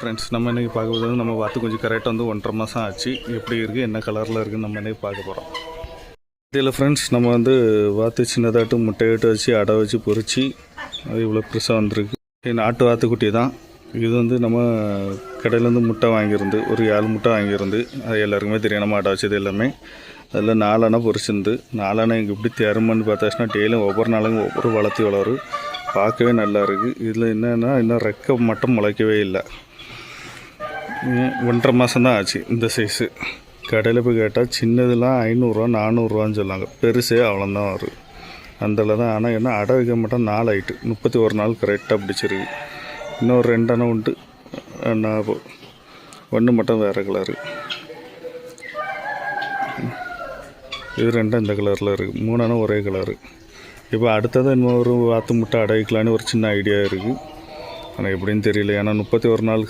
Friends நம்ம இன்றைக்கி பார்க்க போகிறது நம்ம வாத்து கொஞ்சம் கரெக்டாக வந்து ஒன்றரை மாதம் ஆச்சு. எப்படி இருக்குது என்ன கலரில் இருக்குதுன்னு நம்ம இன்றைக்கி பார்க்க போகிறோம் இதில் ஃப்ரெண்ட்ஸ் நம்ம வந்து வாத்து சின்னதாட்டு முட்டையிட்டு வச்சு அடை வச்சு பொறிச்சு அது இவ்வளோ பெருசாக வந்திருக்கு. நாட்டு வாத்துக்குட்டி தான். இது வந்து நம்ம கடையிலேருந்து முட்டை வாங்கியிருந்து ஒரு ஏழு முட்டை வாங்கியிருந்து அது எல்லாருக்குமே தெரியும். நம்ம அடை வச்சது எல்லாமே. அதில் நாலணை பொறிச்சிருந்து நாலணை இங்கே இப்படி தேருமான்னு பார்த்தாச்சுன்னா டெய்லியும் ஒவ்வொரு நாளும் ஒவ்வொரு வளர்த்தி வளரும். பார்க்கவே நல்லா இருக்குது இதில் என்னென்னா இன்னும் ரெக்கை மட்டும் முளைக்கவே இல்லை. ஒன்றரை மாதம் தான் ஆச்சு இந்த சைஸு கடையில் போய் கேட்டால் சின்னதுலாம் ஐநூறுரூவா நானூறுரூவான்னு சொல்லாங்க பெருசே அவ்வளோதான் வரும் அந்தளவு தான் ஆனால் என்ன அடை வைக்க மாட்டோம் நாள் ஆயிட்டு முப்பத்தி ஒரு நாள் கரெக்டாக பிடிச்சிருக்கு. இன்னொரு ரெண்டு அணை உண்டு. நான் ஒன்று மட்டும் வேறு கலரு இது ரெண்டும் இந்த கலரில் இருக்குது மூணு அணை ஒரே கலரு இப்போ அடுத்தது இன்னும் ஒரு வாத்து முட்டை அடை வைக்கலான்னு ஒரு சின்ன ஐடியா இருக்குது ஆனால் எப்படின்னு தெரியல. ஏன்னா முப்பத்தி ஒரு நாள்